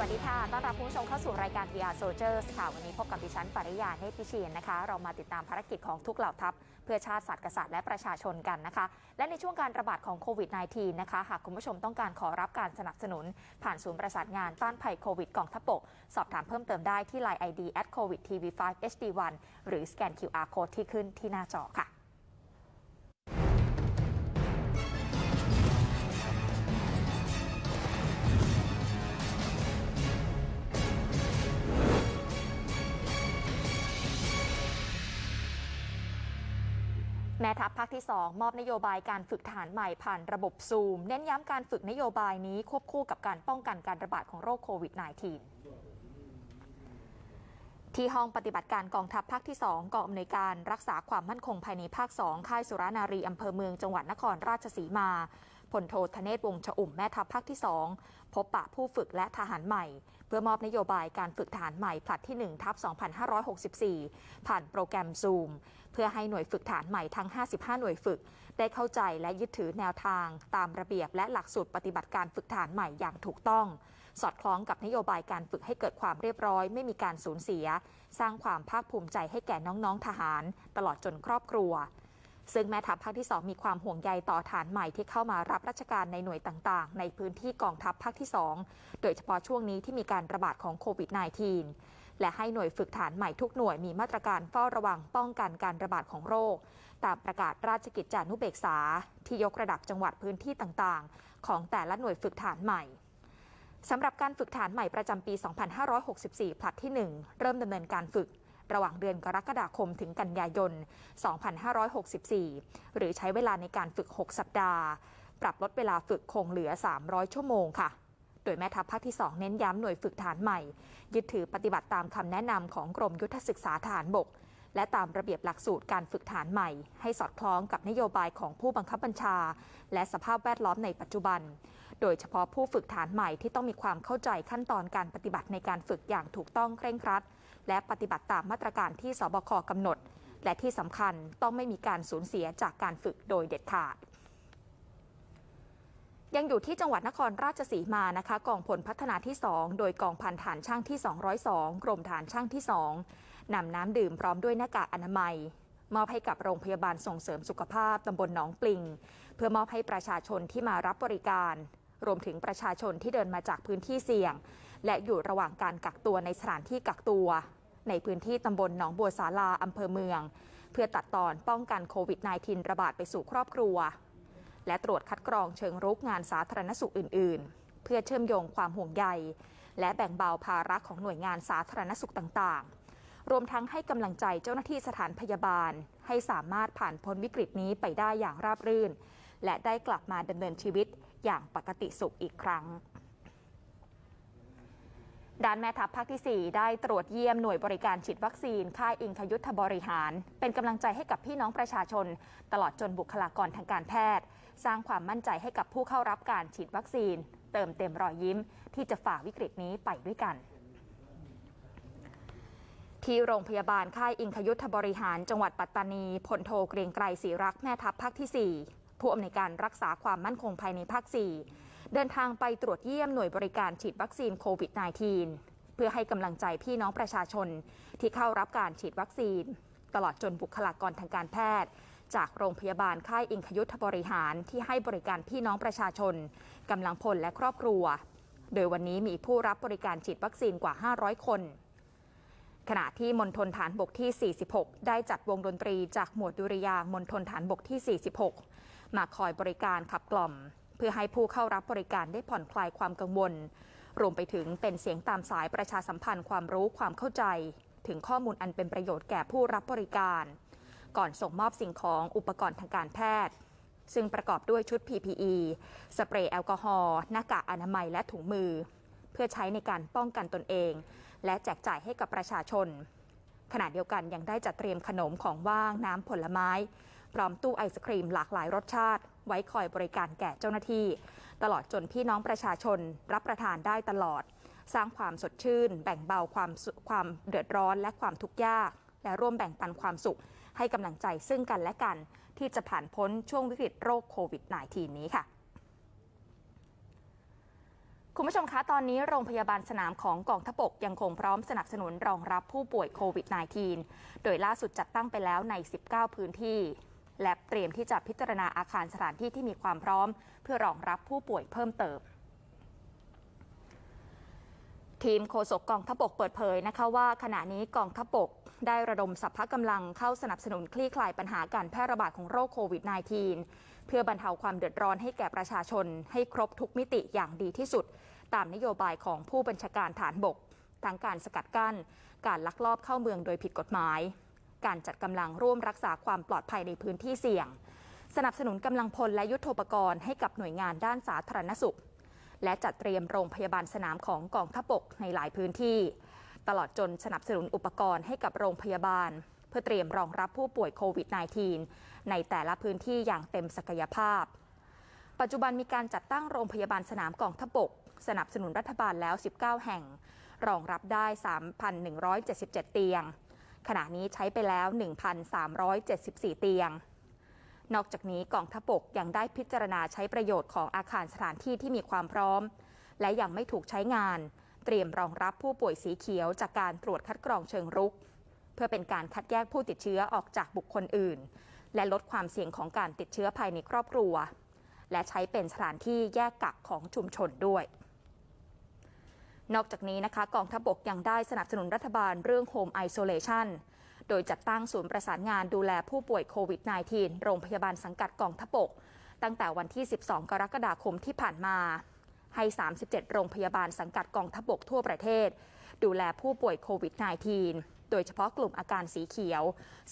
วัสดีค่ะ ต้อนรับคุณผู้ชมเข้าสู่รายการ VR Soldiers ค่ะ วันนี้พบกับดิฉันปริยาเนตพิเชียนนะคะ เรามาติดตามภารกิจของทุกเหล่าทัพ เพื่อชาติศาสตร์กษัตริย์และประชาชนกันนะคะ และในช่วงการระบาดของโควิด -19 นะคะ หากคุณผู้ชมต้องการขอรับการสนับสนุน ผ่านศูนย์ประสานงานต้านภัยโควิดกองทัพบก สอบถามเพิ่มเติมได้ที่ Line ID at covid tv 5 hd 1 หรือสแกน QR code ที่ขึ้นที่หน้าจอค่ะ ม่ทัพภาคที่ 2 มอบนโยบายการฝึกฐานใหม่ผ่านระบบซูม เน้นย้ำการฝึกนโยบายนี้ควบคู่กับการป้องกันการระบาดของโรคโควิด -19 ที่ห้องปฏิบัติการกองทัพภาคที่ 2 กองอำนวยการรักษาความมั่นคงภายในภาค 2 ค่ายสุรานารีอำเภอเมืองจังหวัดนครราชสีมา พลโทธเนศวงชอุ่มแม่ทัพภาคที่ 2 พบปะผู้ฝึกและทหารใหม่ เพื่อมอบนโยบายการฝึกทหารใหม่ผลัดที่ 1 ทับ 2564 ผ่านโปรแกรม Zoom เพื่อให้หน่วยฝึกทหารใหม่ทั้ง 55 หน่วยฝึก ได้เข้าใจและยึดถือแนวทาง ตามระเบียบและหลักสูตรปฏิบัติการฝึกทหารใหม่อย่างถูกต้อง สอดคล้องกับนโยบายการฝึกให้เกิดความเรียบร้อย ไม่มีการสูญเสีย สร้างความภาคภูมิใจให้แก่น้องๆทหาร ตลอดจนครอบครัว ซึ่งแม่ทัพภาคที่ 2 มีความห่วงใยต่อฐานใหม่ที่เข้ามารับราชการในหน่วยต่างๆ ในพื้นที่กองทัพภาคที่ 2 โดยเฉพาะช่วงนี้ที่มีการระบาดของโควิด -19 และให้หน่วยฝึกฐานใหม่ทุกหน่วยมีมาตรการเฝ้าระวังป้องกันการระบาดของโรค ตามประกาศราชกิจจานุเบกษา ที่ยกระดับจังหวัดพื้นที่ต่างๆ ของแต่ละหน่วยฝึกฐานใหม่สำหรับการฝึกฐานใหม่ประจำปี 2564 ผลัดที่ 1 เริ่มดำเนินการฝึก ระหว่างเดือนกรกฎาคมถึงกันยายน 2564 หรือใช้เวลาในการฝึก 6 สัปดาห์ ปรับลดเวลาฝึกคงเหลือ 300 ชั่วโมงค่ะโดยแม่ทัพภาคที่ 2 เน้นย้ำหน่วยฝึกฐานใหม่ ยึดถือปฏิบัติตามคำแนะนำของกรมยุทธศึกษาทหารบก และตามระเบียบหลักสูตรการฝึกฐานใหม่ ให้สอดคล้องกับนโยบายของผู้บังคับบัญชา และสภาพแวดล้อมในปัจจุบัน โดยเฉพาะผู้ฝึกฐานใหม่ที่ต้องมีความเข้าใจขั้นตอนการปฏิบัติในการฝึกอย่างถูกต้องเคร่งครัด และปฏิบัติตามมาตรการที่สบคกำหนด และที่สำคัญต้องไม่มีการสูญเสียจากการฝึกโดยเด็ดขาดยังอยู่ที่จังหวัดนครราชสีมานะคะกองพลพัฒนาที่ 2 โดยกองพันฐานช่างที่ 202 กรมฐานช่างที่ 2นำน้ำดื่มพร้อมด้วยหน้ากากอนามัย มอบให้กับโรงพยาบาลส่งเสริมสุขภาพตำบลหนองปลิง เพื่อมอบให้ประชาชนที่มารับบริการ รวมถึงประชาชนที่เดินมาจากพื้นที่เสี่ยง และอยู่ระหว่างการกักตัวในสถานที่กักตัว ในพื้นที่ตำบลหนองบัวสาลาอำเภอเมือง เพื่อตัดตอนป้องกันโควิด -19 ระบาดไปสู่ครอบครัว และตรวจคัดกรองเชิงรุกงานสาธารณสุขอื่น ๆ เพื่อเชื่อมโยงความห่วงใย และแบ่งเบาภาระของหน่วยงานสาธารณสุขต่างๆ รวมทั้งให้กำลังใจเจ้าหน้าที่สถานพยาบาล ให้สามารถผ่านพ้นวิกฤตนี้ไปได้อย่างราบรื่น และได้กลับมาดำเนินชีวิตอย่างปกติสุขอีกครั้ง ด้านแม่ทัพภาคที่ 4 ได้ตรวจเยี่ยมหน่วยบริการฉีดวัคซีน ค่ายอิงคยุทธบริหาร เป็นกำลังใจให้กับพี่น้องประชาชน ตลอดจนบุคลากรทางการแพทย์ สร้างความมั่นใจให้กับผู้เข้ารับการฉีดวัคซีน เติมเต็มรอยยิ้ม ที่จะฝ่าวิกฤตนี้ไปด้วยกันที่โรงพยาบาลค่ายอิงคยุทธบริหารจังหวัดปัตตานีพลโทเกรียงไกรศรีรักษ์แม่ทัพภาคที่ 4 ผู้อำนวยการรักษาความมั่นคงภายในภาค 4 เดินทางไปตรวจเยี่ยมหน่วยบริการฉีดวัคซีนโควิด -19 เพื่อให้กำลังใจพี่น้องประชาชนที่เข้ารับการฉีดวัคซีน ตลอดจนบุคลากรทางการแพทย์ จากโรงพยาบาลค่ายอิงคยุทธบริหารที่ให้บริการพี่น้องประชาชนกำลังพลและครอบครัว โดยวันนี้มีผู้รับบริการฉีดวัคซีนกว่า 500 คนขณะที่มณฑลฐานบกที่ 46 ได้จัดวงดนตรีจากหมวดดุริยางมณฑลฐานบกที่ 46 มาคอยบริการขับกล่อม พื่อให้ผู้เข้ารับบริการได้ผ่อนคลายความกังวล รวมไปถึงเป็นเสียงตามสายประชาสัมพันธ์ความรู้ความเข้าใจ ถึงข้อมูลอันเป็นประโยชน์แก่ผู้รับบริการ ก่อนส่งมอบสิ่งของอุปกรณ์ทางการแพทย์ ซึ่งประกอบด้วยชุด PPE สเปรย์แอลกอฮอล์หน้ากากอนามัยและถุงมือ เพื่อใช้ในการป้องกันตนเอง และแจกจ่ายให้กับประชาชนขณะเดียวกันยังได้จัดเตรียมขนมของว่างน้ำผลไม้ พร้อมตู้ไอศครีมหลากหลายรสชาติไว้คอยบริการแก่เจ้าหน้าที่ ตลอดจนพี่น้องประชาชนรับประทานได้ตลอด สร้างความสดชื่น แบ่งเบาความความเดือดร้อนและความทุกข์ยาก และร่วมแบ่งปันความสุข ให้กำลังใจซึ่งกันและกัน ที่จะผ่านพ้นช่วงวิกฤตโรคโควิด -19 นี้ค่ะคุณผู้ชมคะ ตอนนี้โรงพยาบาลสนามของกองทพบกยังคงพร้อมสนับสนุนรองรับผู้ป่วยโควิด -19 โดยล่าสุดจัดตั้งไปแล้วใน 19 พื้นที่ และเตรียมที่จะพิจารณาอาคารสถานที่ที่มีความพร้อม เพื่อรองรับผู้ป่วยเพิ่มเติมทีมโฆษกกองทพบกเปิดเผยนะคะว่าขณะนี้กองทพบกได้ระดมสรรพกำลังเข้าสนับสนุนคลี่คลายปัญหาการแพร่ระบาดของโรคโควิด -19 เพื่อบรรเทาความเดือดร้อนให้แก่ประชาชน ให้ครบทุกมิติอย่างดีที่สุด ตามนโยบายของผู้บัญชาการฐานบกทั้งการสกัดกั้น การลักลอบเข้าเมืองโดยผิดกฎหมาย การจัดกำลังร่วมรักษาความปลอดภัยในพื้นที่เสี่ยง สนับสนุนกำลังพลและยุทโธปกรณ์ให้กับหน่วยงานด้านสาธารณสุข และจัดเตรียมโรงพยาบาลสนามของกองทัพบกในหลายพื้นที่ ตลอดจนสนับสนุนอุปกรณ์ให้กับโรงพยาบาล เพื่อเตรียมรองรับผู้ป่วยโควิด -19 ในแต่ละพื้นที่อย่างเต็มศักยภาพ ปัจจุบันมีการจัดตั้งโรงพยาบาลสนามกองทัพบกสนับสนุนรัฐบาลแล้ว 19 แห่ง รองรับได้ 3,177 เตียง ขณะนี้ใช้ไปแล้ว 1,374 เตียง นอกจากนี้กองทัพบกยังได้พิจารณาใช้ประโยชน์ของอาคารสถานที่ที่มีความพร้อม และยังไม่ถูกใช้งาน เตรียมรองรับผู้ป่วยสีเขียวจากการตรวจคัดกรองเชิงรุก เพื่อเป็นการคัดแยกผู้ติดเชื้อออกจากบุคคลอื่น และลดความเสี่ยงของการติดเชื้อภายในครอบครัว และใช้เป็นสถานที่แยกกักของชุมชนด้วย นอกจากนี้นะคะกองทัพบกยังได้สนับสนุนรัฐบาลเรื่อง Home Isolation โดยจัดตั้งศูนย์ประสานงานดูแลผู้ป่วยโควิด -19 โรงพยาบาลสังกัดกองทัพบก ตั้งแต่วันที่ 12 กรกฎาคมที่ผ่านมา ให้ 37 โรงพยาบาลสังกัดกองทัพบกทั่วประเทศ ดูแลผู้ป่วยโควิด -19 โดยเฉพาะกลุ่มอาการสีเขียว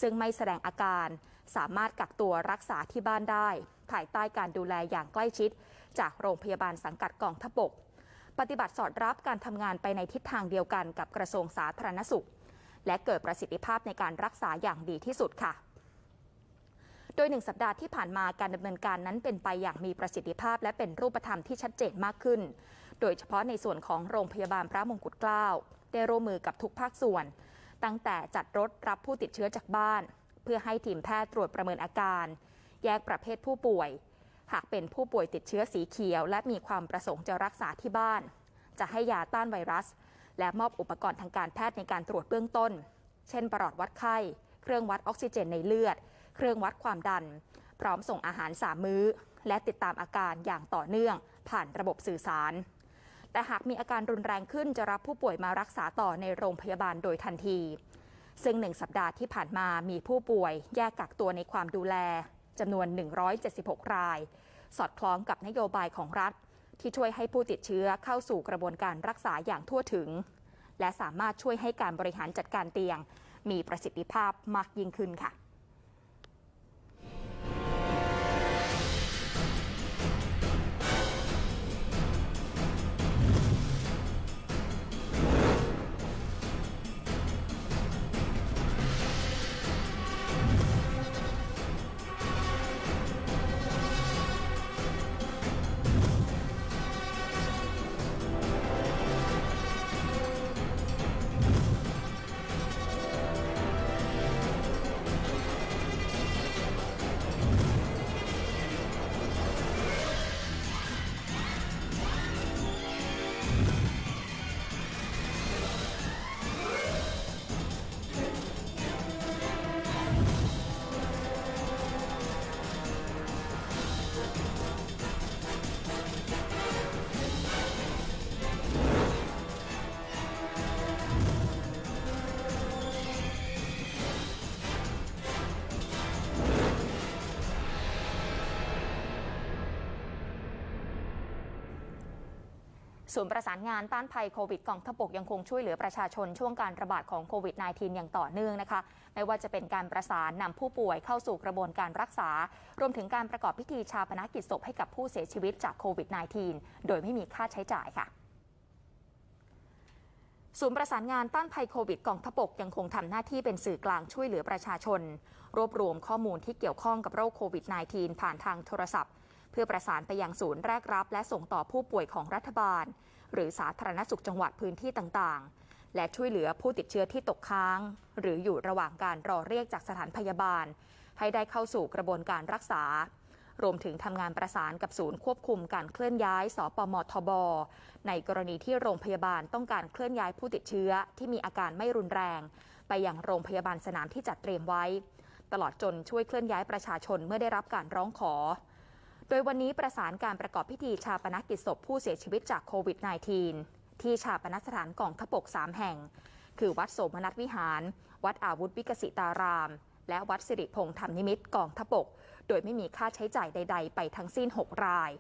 ซึ่งไม่แสดงอาการ สามารถกักตัวรักษาที่บ้านได้ ภายใต้การดูแลอย่างใกล้ชิด จากโรงพยาบาลสังกัดกองทัพบก ปฏิบัติสอดรับการทำงานไปในทิศทางเดียวกันกับกระทรวงสาธารณสุข และเกิดประสิทธิภาพในการรักษาอย่างดีที่สุดค่ะ โดยหนึ่งสัปดาห์ที่ผ่านมาการดำเนินการนั้นเป็นไปอย่างมีประสิทธิภาพ และเป็นรูปธรรมที่ชัดเจนมากขึ้น โดยเฉพาะในส่วนของโรงพยาบาลพระมงกุฎเกล้าได้ร่วมมือกับทุกภาคส่วน ตั้งแต่จัดรถรับผู้ติดเชื้อจากบ้าน เพื่อให้ทีมแพทย์ตรวจประเมินอาการ แยกประเภทผู้ป่วย หากเป็นผู้ป่วยติดเชื้อสีเขียว และมีความประสงค์จะรักษาที่บ้าน จะให้ยาต้านไวรัส และมอบอุปกรณ์ทางการแพทย์ในการตรวจเบื้องต้น เช่นประหลอดวัดไข้ เครื่องวัดออกซิเจนในเลือด เครื่องวัดความดัน พร้อมส่งอาหารสามมื้อ และติดตามอาการอย่างต่อเนื่อง ผ่านระบบสื่อสาร แต่หากมีอาการรุนแรงขึ้นจะรับผู้ป่วยมารักษาต่อในโรงพยาบาลโดยทันทีซึ่งหนึ่งสัปดาห์ที่ผ่านมามีผู้ป่วยแยกกักตัวในความดูแล จำนวน 176 ราย สอดคล้องกับนโยบายของรัฐ ที่ช่วยให้ผู้ติดเชื้อเข้าสู่กระบวนการรักษาอย่างทั่วถึง และสามารถช่วยให้การบริหารจัดการเตียง มีประสิทธิภาพมากยิ่งขึ้นค่ะ ศูนย์ประสานงานต้านภัยโควิดกองทบกยังคงช่วยเหลือประชาชนช่วงการระบาดของโควิด -19 อย่างต่อเนื่องนะคะ ไม่ว่าจะเป็นการประสานนำผู้ป่วยเข้าสู่กระบวนการรักษา รวมถึงการประกอบพิธีชาปนกิจศพให้กับผู้เสียชีวิตจากโควิด -19 โดยไม่มีค่าใช้จ่ายค่ะศูนย์ประสานงานต้านภัยโควิดกองทบกยังคงทำหน้าที่เป็นสื่อกลางช่วยเหลือประชาชน รวบรวมข้อมูลที่เกี่ยวข้องกับโรคโควิด -19 ผ่านทางโทรศัพท์ เพื่อประสานไปยังศูนย์แรกรับ และส่งต่อผู้ป่วยของรัฐบาล หรือสาธารณสุขจังหวัดพื้นที่ต่างๆ และช่วยเหลือผู้ติดเชื้อที่ตกค้าง หรืออยู่ระหว่างการรอเรียกจากสถานพยาบาล ให้ได้เข้าสู่กระบวนการรักษา รวมถึงทำงานประสานกับศูนย์ควบคุมการเคลื่อนย้าย สปมทบ ในกรณีที่โรงพยาบาลต้องการเคลื่อนย้ายผู้ติดเชื้อที่มีอาการไม่รุนแรง ไปยังโรงพยาบาลสนามที่จัดเตรียมไว้ ตลอดจนช่วยเคลื่อนย้ายประชาชนเมื่อได้รับการร้องขอ โดยวันนี้ประสานการประกอบพิธีชาปนกิจศพผู้เสียชีวิตจากโควิด -19 ที่ชาปนสถานกองทบก 3 แห่ง คือวัดโสมนัสวิหาร วัดอาวุธวิกสิตาราม และวัดสิริพงษ์ธรรมนิมิตกองทบก โดยไม่มีค่าใช้จ่ายใด ๆ ไปทั้งสิ้น 6 ราย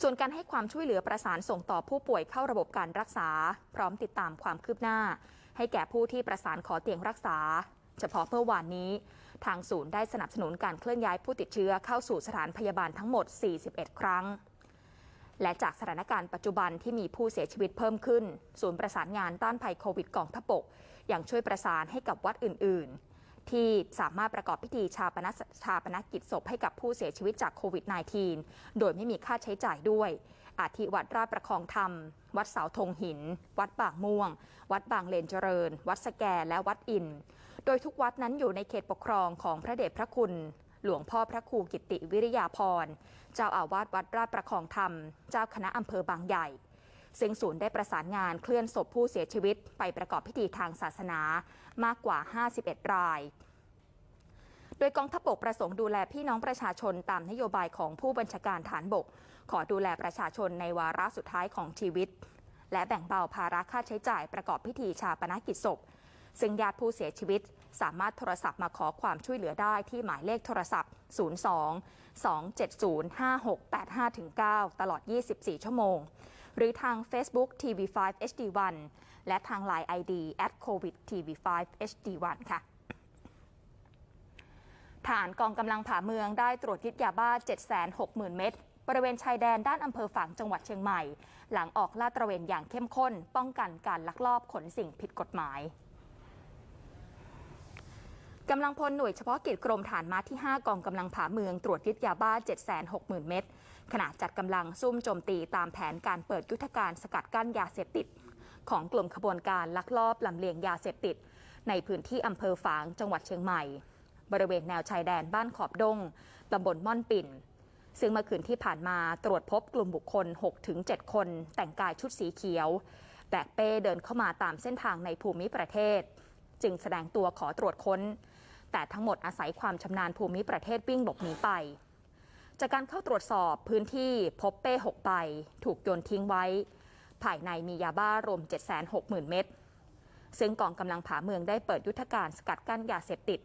ส่วนการให้ความช่วยเหลือประสานส่งต่อผู้ป่วยเข้าระบบการรักษา พร้อมติดตามความคืบหน้า ให้แก่ผู้ที่ประสานขอเตียงรักษา เฉพาะเมื่อวานนี้ ทางศูนย์ได้สนับสนุนการเคลื่อนย้ายผู้ติดเชื้อเข้าสู่สถานพยาบาลทั้งหมด 41 ครั้ง และจากสถานการณ์ปัจจุบันที่มีผู้เสียชีวิตเพิ่มขึ้น ศูนย์ประสานงานต้านภัยโควิดกองทัพบกยังช่วยประสานให้กับวัดอื่น ๆ ที่สามารถประกอบพิธีชาปนชาปนกิจศพให้กับผู้เสียชีวิตจากโควิด -19 โดยไม่มีค่าใช้จ่ายด้วยอาทิวัดราชประคองธรรม วัดเสาธงหิน วัดบางม่วง วัดบางเลนเจริญ วัดสแกและวัดอิน โดยทุกวัดนั้นอยู่ในเขตปกครองของพระเดชพระคุณ หลวงพ่อพระครูกิติวิริยาพร เจ้าอาวาสวัดราชประคองธรรม เจ้าคณะอำเภอบางใหญ่ ซึ่งศูนย์ได้ประสานงานเคลื่อนศพผู้เสียชีวิต ไปประกอบพิธีทางศาสนามากกว่า 51 รายโดยกองทัพบกประสงค์ดูแลพี่น้องประชาชนตามนโยบายของผู้บัญชาการฐานบก ขอดูแลประชาชนในวาระสุดท้ายของชีวิต และแบ่งเบาภาระค่าใช้จ่ายประกอบพิธีชาปนกิจศพ ซึ่งญาติผู้เสียชีวิตสามารถโทรศัพท์มาขอความช่วยเหลือได้ที่หมายเลขโทรศัพท์ 02 270 5685 9 ตลอด 24 ชั่วโมง หรือทาง Facebook TV5 HD1 และทาง Line ID @covid TV5 HD1 ค่ะฐานกองกำลังผ่าเมืองได้ตรวจยึดยาบ้า 760,000 เม็ดบริเวณชายแดนด้านอำเภอฝางจังหวัดเชียงใหม่ หลังออกลาดตระเวนอย่างเข้มข้น ป้องกันการลักลอบขนสิ่งผิดกฎหมาย กำลังพลหน่วยเฉพาะกิจกรมฐานม้าที่ 5 กองกำลังผาเมืองตรวจยึดยาบ้า 760,000 เม็ดขณะจัดกำลังซุ่มโจมตีตามแผนการเปิดยุทธการสกัดกั้นยาเสพติด ของกลุ่มขบวนการลักลอบลำเลียงยาเสพติด ในพื้นที่อำเภอฝางจังหวัดเชียงใหม่ บริเวณแนวชายแดนบ้านขอบดงตำบลม่อนปิ่น ซึ่งเมื่อคืนที่ผ่านมาตรวจพบกลุ่มบุคคล 6-7 คน แต่งกายชุดสีเขียวแบกเป้เดินเข้ามาตามเส้นทางในภูมิประเทศ จึงแสดงตัวขอตรวจค้น แต่ทั้งหมดอาศัยความชำนาญภูมิประเทศวิ่งหลบหนีไป จากการเข้าตรวจสอบพื้นที่พบเป้6ใบถูกโยนทิ้งไว้ ภายในมียาบ้ารวม 760,000 เม็ดซึ่งกองกำลังผาเมืองได้เปิดยุทธการสกัดกั้นยาเสพติด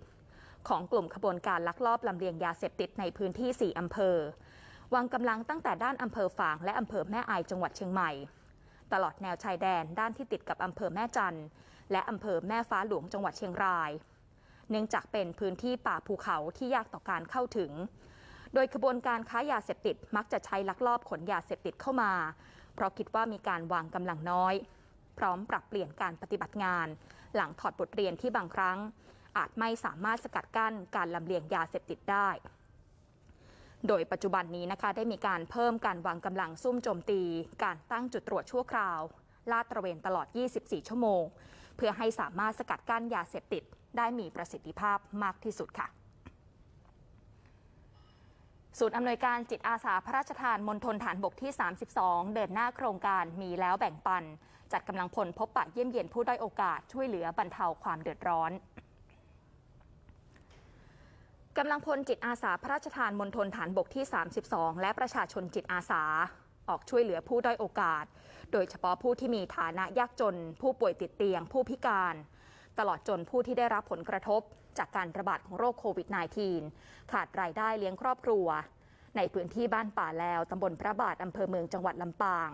ของกลุ่มขบวนการลักลอบลำเลียงยาเสพติดในพื้นที่ 4 อำเภอ วางกำลังตั้งแต่ด้านอำเภอฝางและอำเภอแม่อายจังหวัดเชียงใหม่ ตลอดแนวชายแดนด้านที่ติดกับอำเภอแม่จันและอำเภอแม่ฟ้าหลวงจังหวัดเชียงราย เนื่องจากเป็นพื้นที่ป่าภูเขาที่ยากต่อการเข้าถึง โดยขบวนการค้ายาเสพติดมักจะใช้ลักลอบขนยาเสพติดเข้ามา เพราะคิดว่ามีการวางกำลังน้อย พร้อมปรับเปลี่ยนการปฏิบัติงาน หลังถอดบทเรียนที่บางครั้ง อาจไม่สามารถสกัดกั้นการลำเลียงยาเสพติดได้โดยปัจจุบันนี้นะคะได้มีการเพิ่มการวางกำลังซุ่มโจมตี การตั้งจุดตรวจชั่วคราว ลาดตระเวนตลอด 24 ชั่วโมง เพื่อให้สามารถสกัดกั้นยาเสพติด ได้มีประสิทธิภาพมากที่สุดค่ะศูนย์อำนวยการจิตอาสาพระราชทานมณฑลฐานบกที่ 32 เดินหน้าโครงการมีแล้วแบ่งปัน จัดกำลังพลพบปะเยี่ยมเยียนผู้ด้อยโอกาสช่วยเหลือบรรเทาความเดือดร้อนกำลังพลจิตอาสาพระราชทานมณฑลฐานบกที่ 32 และประชาชนจิตอาสา ออกช่วยเหลือผู้ด้อยโอกาส โดยเฉพาะผู้ที่มีฐานะยากจน ผู้ป่วยติดเตียง ผู้พิการ ตลอดจนผู้ที่ได้รับผลกระทบ จากการระบาดของโรคโควิด -19 ขาดรายได้เลี้ยงครอบครัว ในพื้นที่บ้านป่าแล้วตำบลพระบาทอำเภอเมืองจังหวัดลำปาง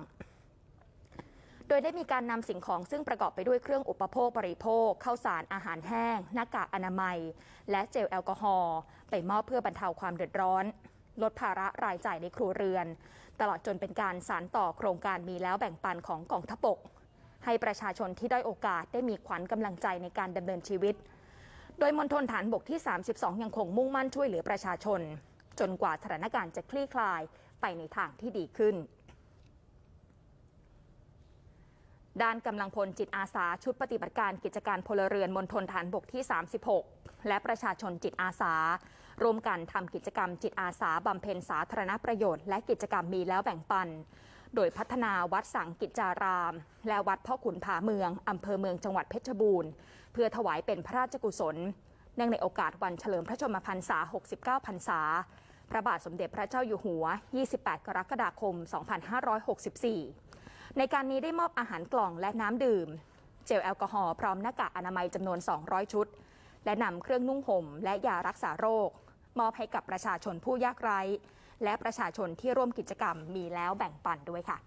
โดยได้มีการนำสิ่งของซึ่งประกอบไปด้วยเครื่องอุปโภคบริโภคข้าวสารอาหารแห้ง หน้ากากอนามัย และเจลแอลกอฮอล์ไปมอบเพื่อบรรเทาความเดือดร้อนลดภาระรายจ่ายในครัวเรือน ตลอดจนเป็นการสานต่อโครงการมีแล้วแบ่งปันของกองทัพบก ให้ประชาชนที่ได้โอกาสได้มีขวัญกำลังใจในการดำเนินชีวิต โดยมณฑลฐานบกที่ 32 ยังคงมุ่งมั่นช่วยเหลือประชาชน จนกว่าสถานการณ์จะคลี่คลายไปในทางที่ดีขึ้น ด้านกำลังพลจิตอาสาชุดปฏิบัติการกิจการพลเรือนมณฑลฐานบกที่ 36 และประชาชนจิตอาสาร่วมกันทำกิจกรรมจิตอาสาบำเพ็ญสาธารณประโยชน์และกิจกรรมมีแล้วแบ่งปัน โดยพัฒนาวัดสังกิจจาราม และวัดพ่อขุนผาเมืองอำเภอเมืองจังหวัดเพชรบูรณ์ เพื่อถวายเป็นพระราชกุศล เนื่องในโอกาสวันเฉลิมพระชนมพรรษา 69 พรรษา พระบาทสมเด็จพระเจ้าอยู่หัว 28 กรกฎาคม 2564 ในการนี้ได้มอบอาหารกล่องและน้ำดื่ม เจลแอลกอฮอล์พร้อมหน้ากากอนามัยจำนวน 200 ชุด และนำเครื่องนุ่งห่มและยารักษาโรค มอบให้กับประชาชนผู้ยากไร้ และประชาชนที่ร่วมกิจกรรมมีแล้วแบ่งปันด้วยค่ะ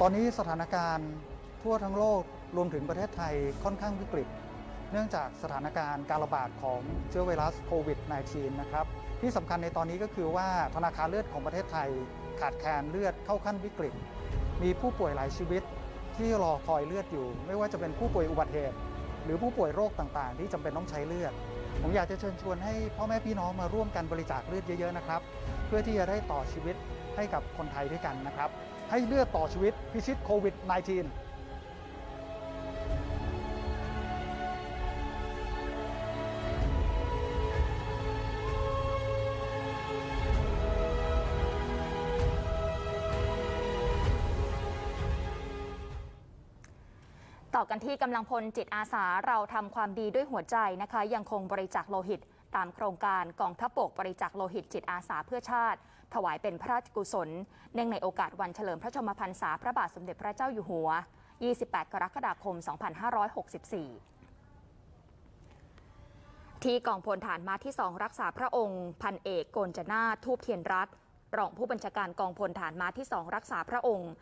ตอนนี้สถานการณ์ทั่วทั้งโลกรวมถึงประเทศไทยค่อนข้างวิกฤต เนื่องจากสถานการณ์การระบาดของเชื้อไวรัสโควิด -19 นะครับ ที่สำคัญในตอนนี้ก็คือว่าธนาคารเลือดของประเทศไทย ขาดแคลนเลือดเข้าขั้นวิกฤต มีผู้ป่วยหลายชีวิต ที่รอคอยเลือดอยู่ ไม่ว่าจะเป็นผู้ป่วยอุบัติเหตุ หรือผู้ป่วยโรคต่างๆ ที่จำเป็นต้องใช้เลือด ผมอยากจะเชิญชวนให้พ่อแม่พี่น้องมาร่วมกันบริจาคเลือดเยอะๆนะครับ เพื่อที่จะได้ต่อชีวิตให้กับคนไทยด้วยกันนะครับ ให้เลือดต่อชีวิตพิชิตโควิด -19 ต่อกันที่กำลังพลจิตอาสาเราทำความดีด้วยหัวใจนะคะ ยังคงบริจาคโลหิต ตามโครงการกองทัพบกบริจาคโลหิตจิตอาสาเพื่อชาติ ถวายเป็นพระราชกุศล เนื่องในโอกาสวันเฉลิมพระชนมพรรษาพระบาทสมเด็จพระเจ้าอยู่หัว 28 กรกฎาคม 2564ที่กองพลฐานมาที่ 2 รักษาพระองค์ พันเอกโกนจนาทูบเทียนรัตรองผู้บัญชาการกองพลฐานมาที่ 2 รักษาพระองค์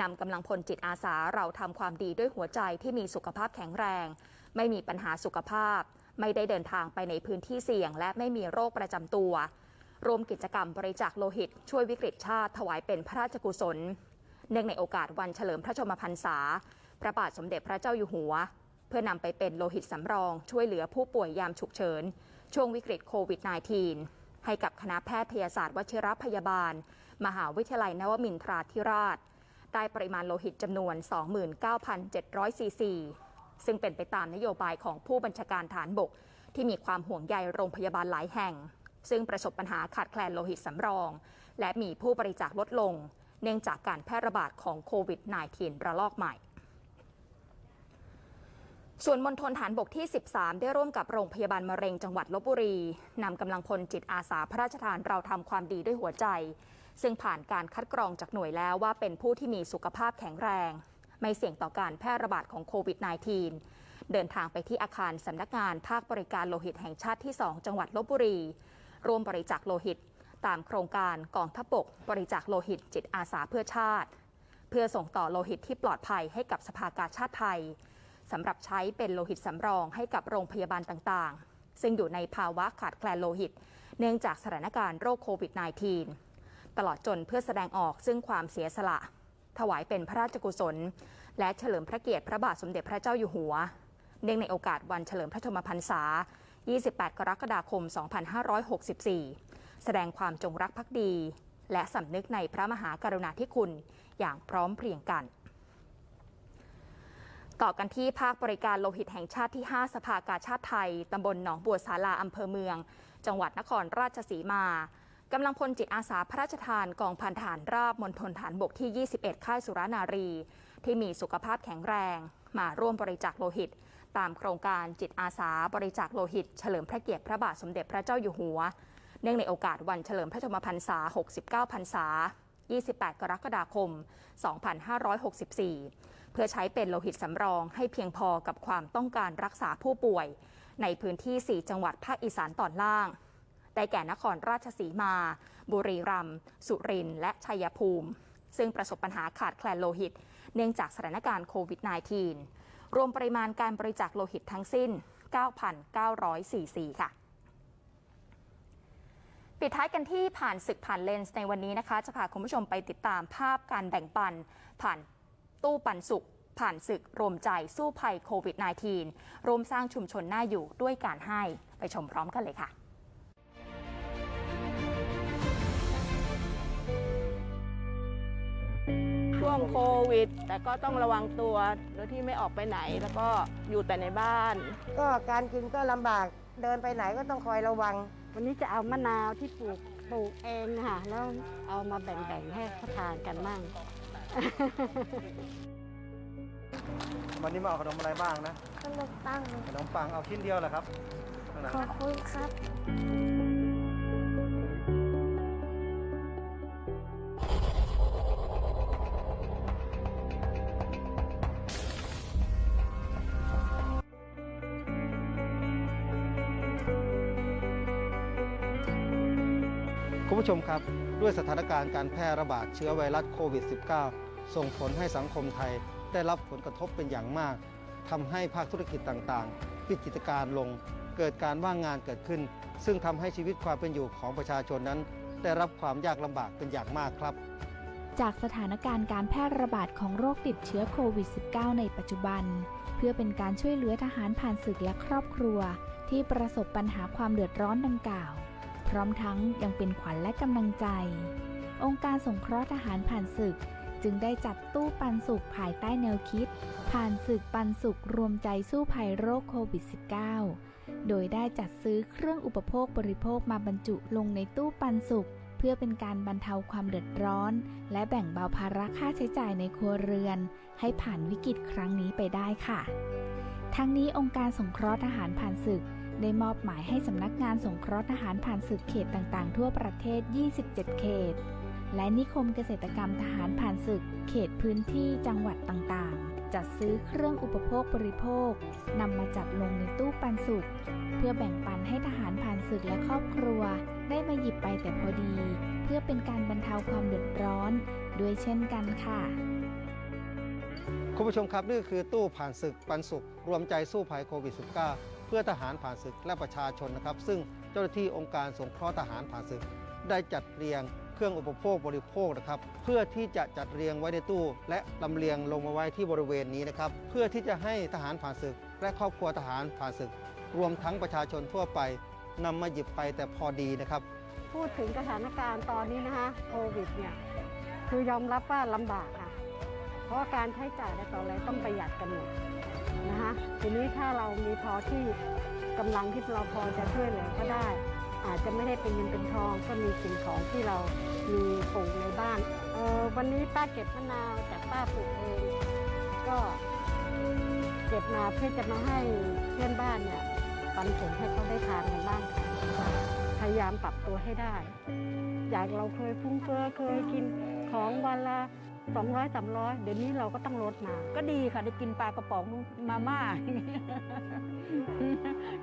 นำกำลังพลจิตอาสาเราทำความดีด้วยหัวใจที่มีสุขภาพแข็งแรง ไม่มีปัญหาสุขภาพ ไม่ได้เดินทางไปในพื้นที่เสี่ยง และไม่มีโรคประจำตัวรวมกิจกรรมบริจาคโลหิต ช่วยวิกฤตชาติถวายเป็นพระราชกุศล เนื่องในโอกาสวันเฉลิมพระชนมพรรษา พระบาทสมเด็จพระเจ้าอยู่หัว เพื่อนำไปเป็นโลหิตสำรอง ช่วยเหลือผู้ป่วยยามฉุกเฉิน ช่วงวิกฤตโควิด -19 ให้กับคณะแพทยศาสตร์วชิรพยาบาล มหาวิทยาลัยนวมินทราธิราช ได้ปริมาณโลหิตจำนวน 29,700ซีซีซึ่งเป็นไปตามนโยบายของผู้บัญชาการฐานบก ที่มีความห่วงใยโรงพยาบาลหลายแห่ง ซึ่งประสบปัญหาขาดแคลนโลหิตสำรอง และมีผู้บริจาคลดลง เนื่องจากการแพร่ระบาดของโควิด -19 ระลอกใหม่ส่วนมณฑลฐานบกที่ 13 ได้ร่วมกับโรงพยาบาลมะเร็งจังหวัดลบบุรีนำกำลังพลจิตอาสาพระราชทานเราทำความดีด้วยหัวใจ ซึ่งผ่านการคัดกรองจากหน่วยแล้วว่าเป็นผู้ที่มีสุขภาพแข็งแรง ไม่เสี่ยงต่อการแพร่ระบาดของโควิด -19 เดินทางไปที่อาคารสำนักงานภาคบริการโลหิตแห่งชาติที่ 2 จังหวัดลบบุรี ร่วมบริจาคโลหิต ตามโครงการกองทัพบก บริจาคโลหิตจิตอาสาเพื่อชาติ เพื่อส่งต่อโลหิตที่ปลอดภัยให้กับสภากาชาติไทยสำหรับใช้เป็นโลหิตสำรองให้กับโรงพยาบาลต่างๆ ซึ่งอยู่ในภาวะขาดแคลนโลหิต เนื่องจากสถานการณ์โรคโควิด -19 ตลอดจนเพื่อแสดงออกซึ่งความเสียสละ ถวายเป็นพระราชกุศล และเฉลิมพระเกียรติพระบาทสมเด็จพระเจ้าอยู่หัว เนื่องในโอกาสวันเฉลิมพระชนมพรรษา 28 กรกฎาคม 2564 แสดงความจงรักภักดี และสำนึกในพระมหากรุณาธิคุณอย่างพร้อมเพรียงกันต่อกันที่ภาคบริการโลหิตแห่งชาติที่ 5 สภากาชาติไทย ตำบลหนองบัวสาลาอำเภอเมือง จังหวัดนครราชสีมา กำลังพลจิตอาสาพระราชทานกองพันฐานราบมณฑลฐานบกที่ 21 ค่ายสุรานารี ที่มีสุขภาพแข็งแรง มาร่วมบริจาคโลหิต ตามโครงการจิตอาสาบริจาคโลหิต เฉลิมพระเกียรติพระบาทสมเด็จพระเจ้าอยู่หัว เนื่องในโอกาสวันเฉลิมพระชนมพรรษา 69 พรรษา 28 กรกฎาคม 2564 เพื่อใช้เป็นโลหิตสำรองให้เพียงพอกับความต้องการรักษาผู้ป่วย ในพื้นที่ 4 จังหวัดภาคอีสานตอนล่าง ได้แก่นครราชสีมา บุรีรัมย์สุรินทร์และชัยภูมิ ซึ่งประสบปัญหาขาดแคลนโลหิต เนื่องจากสถานการณ์โควิด -19 รวมปริมาณการบริจาคโลหิตทั้งสิ้น 9,900ซีซีค่ะปิดท้ายกันที่ผ่านศึกผ่านเลนส์ในวันนี้นะคะ จะพาคุณผู้ชมไปติดตามภาพการแบ่งปัน ผ่านตู้ปันสุข ผ่านศึกรวมใจสู้ภัยโควิด -19 รวมสร้างชุมชนน่าอยู่ด้วยการให้ไปชมพร้อมกันเลยค่ะ ช่วงโควิด แต่ก็ต้องระวังตัวโดยที่ไม่ออกไปไหนแล้วก็อยู่แต่ในบ้าน ก็การกินก็ลำบากเดินไปไหนก็ต้องคอยระวัง วันนี้จะเอามะนาวที่ปลูกปลูกเองนะคะแล้วเอามาแบ่งๆให้เขาทานกันบ้างวันนี้มาเอาขนมอะไรบ้างนะ ขนมปังขนมปังเอาชิ้นเดียวเหรอครับข้างหลังขอบคุณครับ ผู้ชมครับ ด้วยสถานการณ์การแพร่ระบาดเชื้อไวรัสโควิด -19 ส่งผลให้สังคมไทยได้รับผลกระทบเป็นอย่างมากทำให้ภาคธุรกิจต่างๆ ปิดกิจการลง เกิดการว่างงานเกิดขึ้น ซึ่งทำให้ชีวิตความเป็นอยู่ของประชาชนนั้น ได้รับความยากลำบากเป็นอย่างมากครับ จากสถานการณ์การแพร่ระบาดของโรคติดเชื้อโควิด -19 ในปัจจุบัน เพื่อเป็นการช่วยเหลือทหารผ่านศึกและครอบครัว ที่ประสบปัญหาความเดือดร้อนดังกล่าว พร้อมทั้งยังเป็นขวัญและกำลังใจ องค์การสงเคราะห์ทหารผ่านศึก จึงได้จัดตู้ปันสุขภายใต้แนวคิด ผ่านศึกปันสุขรวมใจสู้ภัยโรคโควิด -19 โดยได้จัดซื้อเครื่องอุปโภคบริโภคมาบรรจุลงในตู้ปันสุขเพื่อเป็นการบรรเทาความเดือดร้อน และแบ่งเบาภาระค่าใช้จ่ายในครัวเรือน ให้ผ่านวิกฤตครั้งนี้ไปได้ค่ะ ทั้งนี้องค์การสงเคราะห์ทหารผ่านศึก ได้มอบหมายให้สำนักงานสงเคราะห์ทหารผ่านศึกเขตต่างๆ ทั่วประเทศ 27 เขต และนิคมเกษตรกรรมทหารผ่านศึก เขตพื้นที่จังหวัดต่างๆ จัดซื้อเครื่องอุปโภคบริโภคนำมาจัดลงในตู้ปันสุขเพื่อแบ่งปันให้ทหารผ่านศึกและครอบครัว ได้มาหยิบไปแต่พอดี เพื่อเป็นการบรรเทาความเดือดร้อน ด้วยเช่นกันค่ะคุณผู้ชมครับนี่คือตู้ผ่านศึกปันสุขรวมใจสู้ภัยโควิด -19 เพื่อทหารผ่านศึกและประชาชนนะครับ ซึ่งเจ้าหน้าที่องค์การสงเคราะห์ทหารผ่านศึก ได้จัดเรียงเครื่องอุปโภคบริโภคนะครับ เพื่อที่จะจัดเรียงไว้ในตู้ และลำเลียงลงมาไว้ที่บริเวณนี้นะครับ เพื่อที่จะให้ทหารผ่านศึก และครอบครัวทหารผ่านศึก รวมทั้งประชาชนทั่วไปนำมาหยิบไปแต่พอดีนะครับ พูดถึงสถานการณ์ตอนนี้นะคะโควิดเนี่ยคือยอมรับว่าลำบากค่ะ เพราะการใช้จ่ายในตอนแรกต้องประหยัดกันหมด นะคะทีนี้ถ้าเรามีพอที่กำลังที่เราพอจะช่วยเหลือก็ได้ อาจจะไม่ได้เป็นเงินเป็นทองก็มีสิ่งของที่เรามีปลูกในบ้านเออวันนี้ป้าเก็บมะนาวจากป้าปลูกเองก็เก็บมาเพื่อจะมาให้เพื่อนบ้านเนี่ยปันผลให้เขาได้ทานกันบ้างพยายามปรับตัวให้ได้ จากเราเคยฟุ้งเฟ้อเคยกินของวันละ 200 300 เดี๋ยวนี้เราก็ต้องลดมา ก็ดีค่ะได้กินปลากระป๋องมาม่า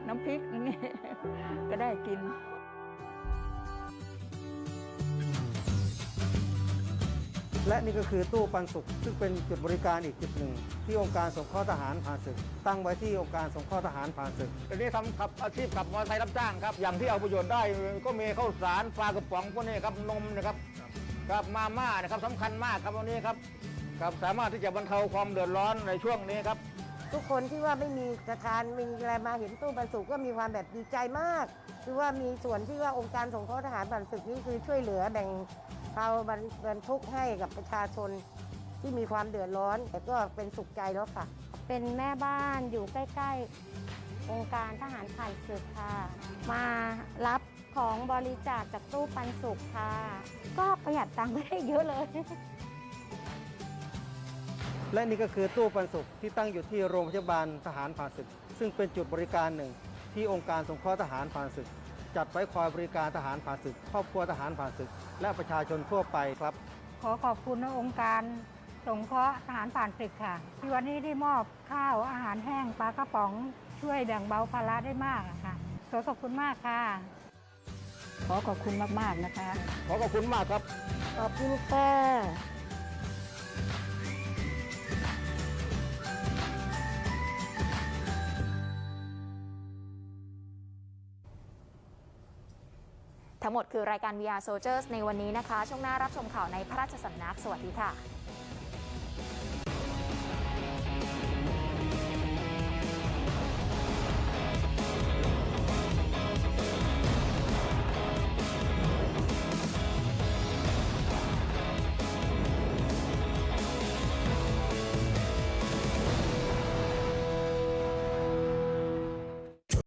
น้ำพริกอย่างนี้ก็ได้กินและนี่ก็คือตู้ปันสุข ซึ่งเป็นจุดบริการอีกจุดหนึ่ง ที่องค์การสงเคราะห์ทหารผ่านศึก ตั้งไว้ที่องค์การสงเคราะห์ทหารผ่านศึกเดี๋ยวนี้ทำขับอาชีพขับมอเตอร์ไซค์รับจ้างครับ อย่างที่เอาประโยชน์ได้ก็มีข้าวสารปลากระป๋องพวกนี้ครับนมนะครับ กับมาม่านะครับสำคัญมากครับวันนี้ครับครับสามารถที่จะบรรเทาความเดือดร้อนในช่วงนี้ครับ ทุกคนที่ว่าไม่มีจะทานไมมีอะไรมาเห็นตู้บรรจุก็มีความแบบดีใจมาก คือว่ามีส่วนที่ว่าองค์การสงเคราะห์ทหารผ่านศึกนี่คือช่วยเหลือแบ่งเบาบรรบรรทุกข์ให้กับประชาชนที่มีความเดือดร้อน แต่ก็เป็นสุขใจแล้วค่ะ เป็นแม่บ้านอยู่ใกล้ ๆ องค์การทหารผ่านศึกค่ะ มารับ ของบริจาคจากตู้ปันสุขค่ะ ก็ประหยัดตังค์ไม่ได้เยอะเลย และนี่ก็คือตู้ปันสุขที่ตั้งอยู่ที่โรงพยาบาลทหารผ่านศึก ซึ่งเป็นจุดบริการหนึ่ง ที่องค์การสงเคราะห์ทหารผ่านศึก จัดไว้คอยบริการทหารผ่านศึก ครอบครัวทหารผ่านศึก และประชาชนทั่วไปครับ ขอขอบคุณองค์การสงเคราะห์ทหารผ่านศึกค่ะ ที่วันนี้ได้มอบข้าวอาหารแห้งปลากระป๋องช่วยแบ่งเบาภาระได้มากอะค่ะขอขอบคุณมากค่ะ ขอขอบคุณมาก ๆ นะคะ ขอขอบคุณมากครับ ขอบคุณค่ะทั้งหมดคือรายการ VR Soldiers ในวันนี้นะคะ ช่วงหน้ารับชมข่าวในพระราชสำนัก สวัสดีค่ะ